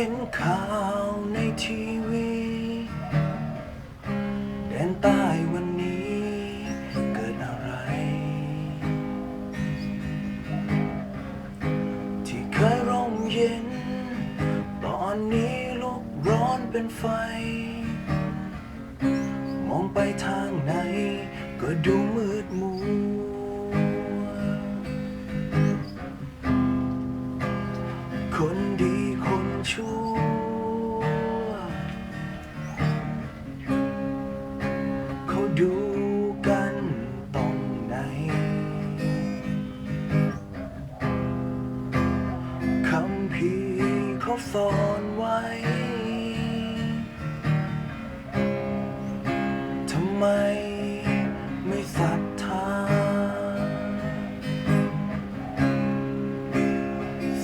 ห็นข่าวในทีวีแดนใต้วันนี้เกิดอะไร ที่เคยร่มเย็น ตอนนี้ลุกร้อนเป็นไฟ มองไปทางไหน ก็ดูมืดมัวคนดีคน ดูกันตรงไหนคำพีเขาสอนไว้ ทำไมไม่ศรัทธา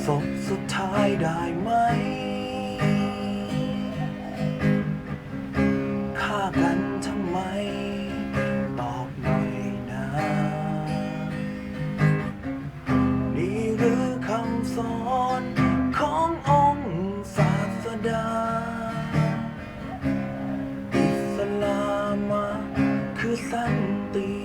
ศพสุดท้ายได้ไหมฆ่ากันทำไม สอนขององค์ศาสดา อิสลามคือสันติ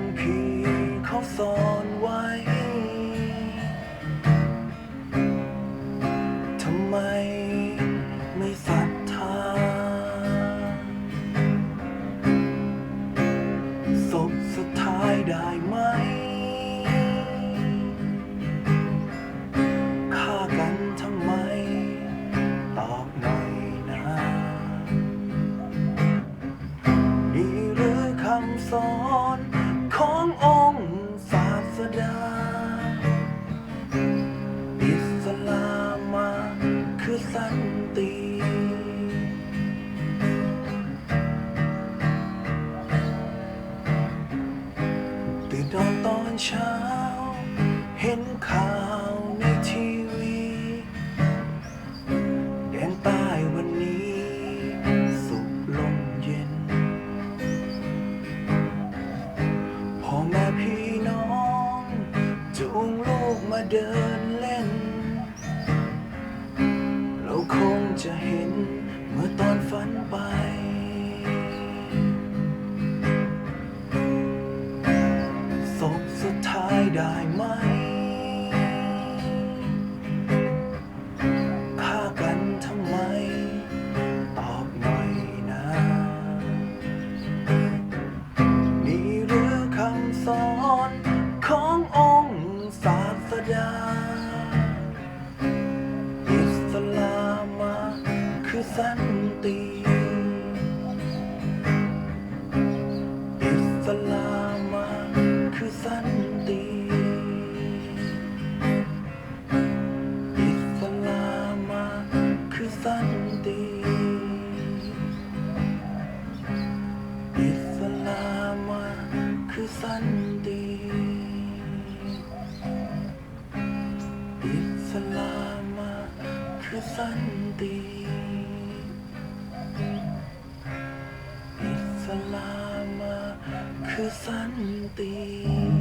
ำพีเขาสอนไว้ ทำไมไม่ศรัทธาศพสุดท้ายได้ไหม จะเห็นเมื่อตอนฝันไปศพสุดท้ายได้ไหมฆ่ากันทำไม ตอบหน่อยนะ นี่หรือคำสอนขององค์ศาสดา สันติอิสลามะคือสันติอิสลามะคือสันติอิสลามะคือสัน อิสลามะคือสันติ